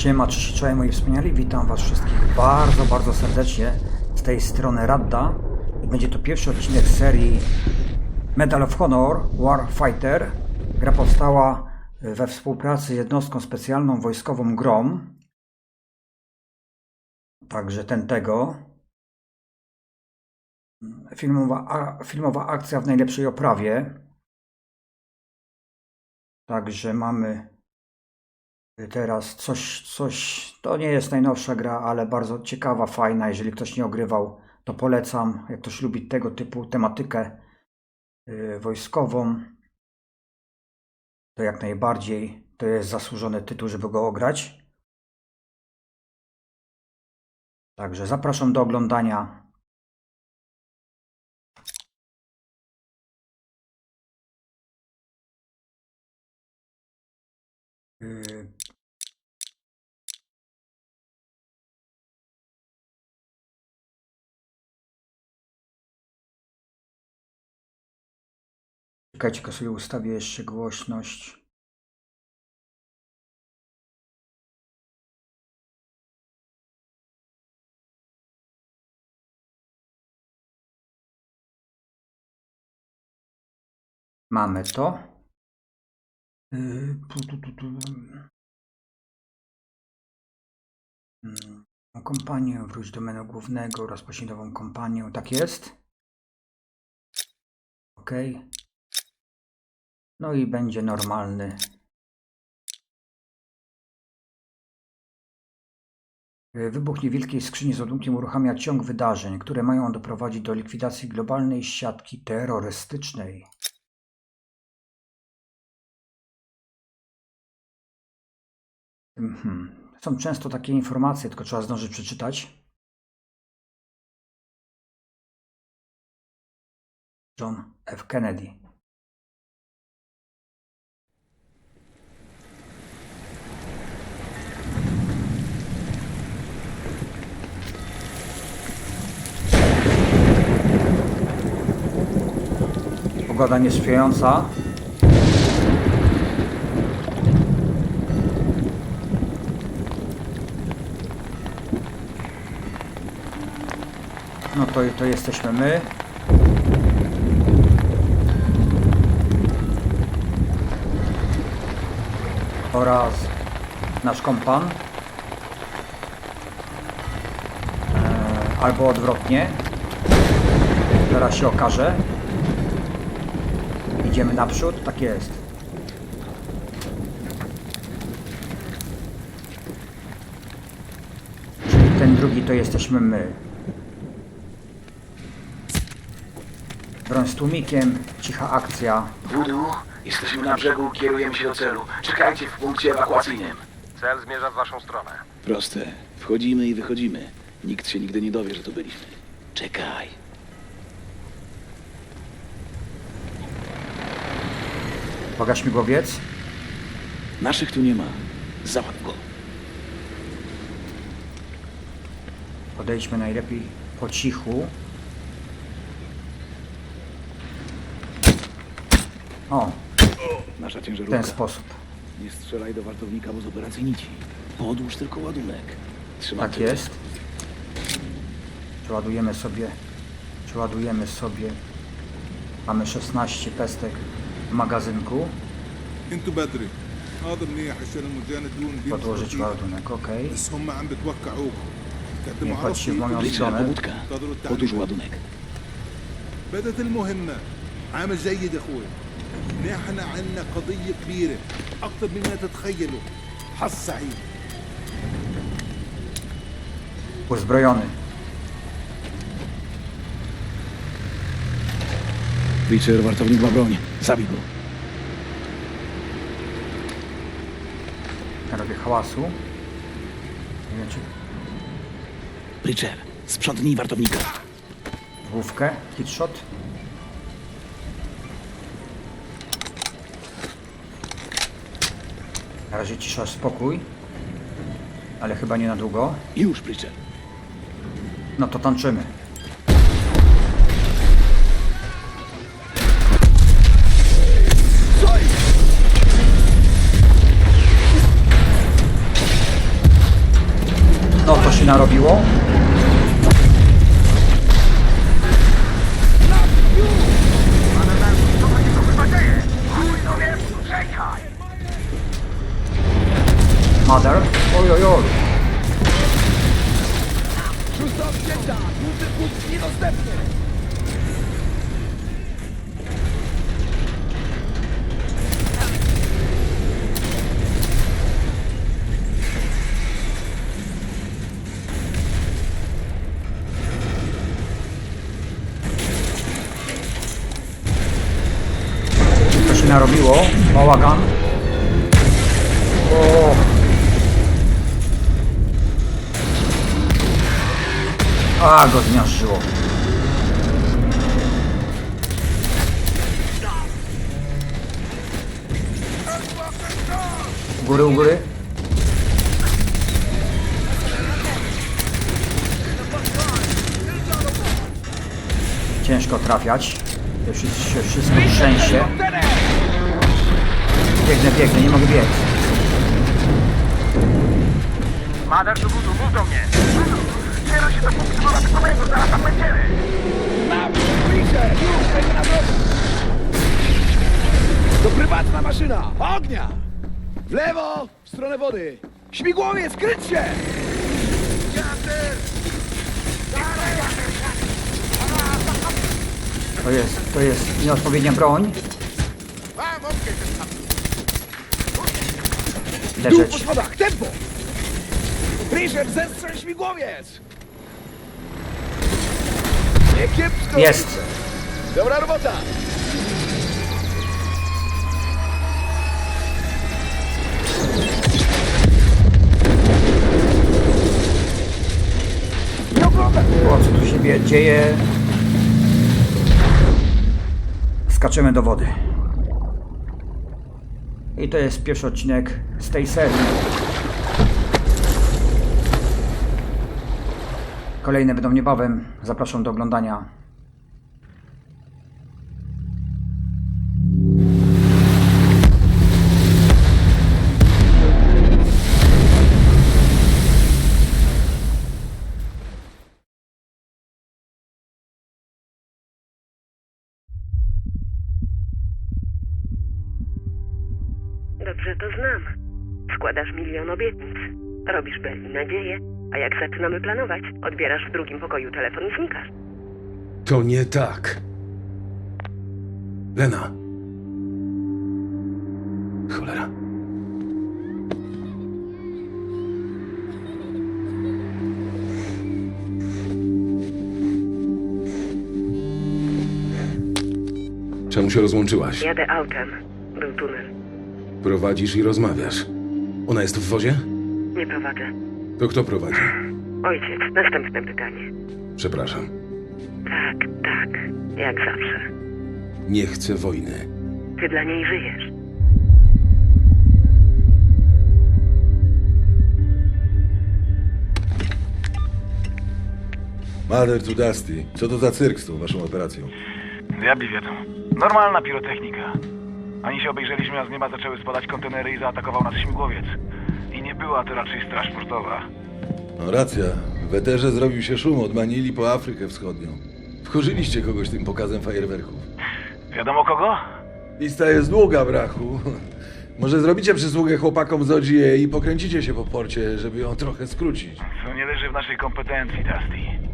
Siema, cześć, moi wspaniali, witam was wszystkich bardzo, bardzo serdecznie z tej strony Radda będzie to pierwszy odcinek serii Medal of Honor Warfighter. Gra powstała we współpracy z jednostką specjalną wojskową GROM. Także ten tego. Filmowa, a, filmowa akcja w najlepszej oprawie. Także mamy teraz coś, coś, to nie jest najnowsza gra, ale bardzo ciekawa, fajna. Jeżeli ktoś nie ogrywał, to polecam. Jak ktoś lubi tego typu tematykę y, wojskową, to jak najbardziej to jest zasłużony tytuł, żeby go ograć. Także zapraszam do oglądania. Czekajcie, sobie ustawię jeszcze głośność. Mamy to. Tu. Mm, Kompanię, wróć do menu głównego, rozpocznij nową kompanię. Tak jest. OK. No i będzie normalny. Y, Wybuch niewielkiej skrzyni z ładunkiem uruchamia ciąg wydarzeń, które mają doprowadzić do likwidacji globalnej siatki terrorystycznej. Mhm. Są często takie informacje, tylko trzeba zdążyć przeczytać. John F. Kennedy. Pogoda niesprzyjająca. No to, to jesteśmy my. Oraz nasz kompan. E, albo odwrotnie. Zaraz się okaże. Idziemy naprzód, tak jest. Czyli ten drugi to jesteśmy my. Broń z tłumikiem, cicha akcja. Wudu, jesteśmy na brzegu, kierujemy się do celu. Czekajcie w punkcie ewakuacyjnym. Cel zmierza w waszą stronę. Proste. Wchodzimy i wychodzimy. Nikt się nigdy nie dowie, że tu byliśmy. Czekaj. Uwaga śmigłowiec. Naszych tu nie ma. Załatw go. Podejdźmy najlepiej po cichu. O, Nasza w ciężarówka. ten sposób. Nie strzelaj do wartownika, bo z operacji nici. Podłóż tylko ładunek. Trzymaj Tak jest. Przeładujemy sobie. Przeładujemy sobie. Mamy 16 pestek magazynku. Intubatory. هذا منيح عشان المجاندون بيتوجهوا أوكي بس هم عم بتوقعوك تقدروا تعملوا بدت المهمة عامل جيد يا أخوي نحن عندنا قضية كبيرة أكثر مما تتخيلوا حظ سعيد وزبريوني Witcher, wartownik ma broń. Zabij go. Robię hałasu. Nie wiem czy Preacher, sprzątnij wartownika. główkę, hitshot. Na razie cisza, spokój. Ale chyba nie na długo. Już, Preacher. No to tańczymy. Narobiło? Narobiło. Bałagan. O. A, go zmiażdżyło. U góry, u góry. Ciężko trafiać. To jest- się wszystko trzęsie. Biegnę, biegnę, nie mogę biec. Mader, tu budu, mów do mnie! Zbiera się do punktu dodatkowego, zaraz tam będziemy! Na bliżej! Już będzie na drodze! To prywatna maszyna! Ognia! W lewo! W stronę wody! Śmigłowiec, kryć się! To jest, to jest nieodpowiednia broń. Dół po Leżeć. schodach! Tempo! Bridger, zestrzel śmigłowiec! Nie kiepsko! Jest. Dobra robota! O, co tu się dzieje? Skaczemy do wody. I to jest pierwszy odcinek z tej serii. Kolejne będą niebawem. Zapraszam do oglądania. Składasz milion obietnic. Robisz Belli nadzieję, a jak zaczynamy planować, odbierasz w drugim pokoju telefon i znikasz. To nie tak. Lena. Cholera. Czemu się rozłączyłaś? Jadę autem. Był tunel. Prowadzisz i rozmawiasz. Ona jest w wozie? Nie prowadzę. To kto prowadzi? Ojciec, następne pytanie. Przepraszam. Tak, tak. Jak zawsze. Nie chcę wojny. Ty dla niej żyjesz. Mother to Dusty. Co to za cyrk z tą waszą operacją? Diabli wiedzą. Normalna pirotechnika. Ani się obejrzeliśmy, a z nieba zaczęły spadać kontenery i zaatakował nas śmigłowiec. I nie była to raczej straż portowa. No racja. W Eterze zrobił się szum od Manili po Afrykę Wschodnią. Wkurzyliście kogoś tym pokazem fajerwerków. Wiadomo kogo? Lista jest długa, brachu. Może zrobicie przysługę chłopakom z OGA i pokręcicie się po porcie, żeby ją trochę skrócić. To nie leży w naszej kompetencji, Dusty.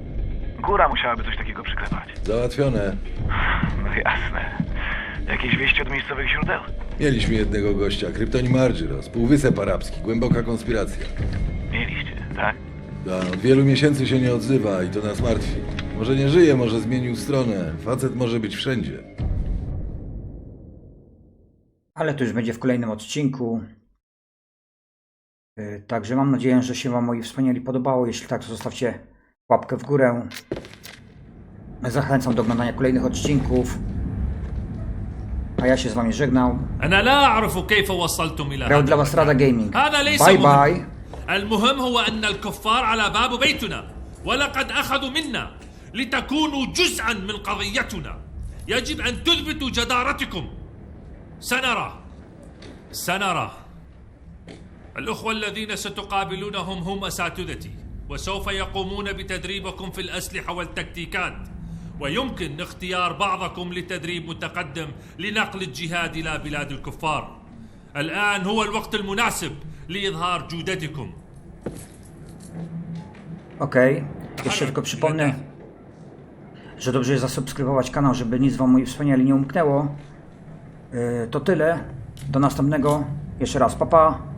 Góra musiałaby coś takiego przyklepać. Załatwione. No jasne. Jakieś wieści od miejscowych źródeł? Mieliśmy jednego gościa, kryptonim Argyros, Półwysep Arabski, głęboka konspiracja. Mieliście, tak? Da, od wielu miesięcy się nie odzywa i to nas martwi. Może nie żyje, może zmienił stronę. Facet może być wszędzie. Ale to już będzie w kolejnym odcinku. Yy, Także mam nadzieję, że się Wam moi wspaniali podobało. Jeśli tak, to zostawcie łapkę w górę. Zachęcam do oglądania kolejnych odcinków. A ja się z Wami żegnam. أنا لا أعرف كيف وصلتم إلى Grał هذا dla Was Rada Gaming. هذا ليس باي مهم. باي. المهم هو أن الكفار على باب بيتنا ولقد أخذوا منا لتكونوا جزءا من قضيتنا يجب أن تثبتوا جدارتكم سنرى سنرى الأخوة الذين ستقابلونهم هم أساتذتي وسوف يقومون بتدريبكم في الأسلحة والتكتيكات ويمكن اختيار بعضكم لتدريب متقدم لنقل الجهاد إلى بلاد الكفار الآن هو الوقت المناسب لإظهار جودتكم Okej, jeszcze tylko przypomnę, że dobrze jest zasubskrybować kanał, żeby nic Wam moi wspaniali nie umknęło. Yy, To tyle. Do następnego. Jeszcze raz, papa. Pa.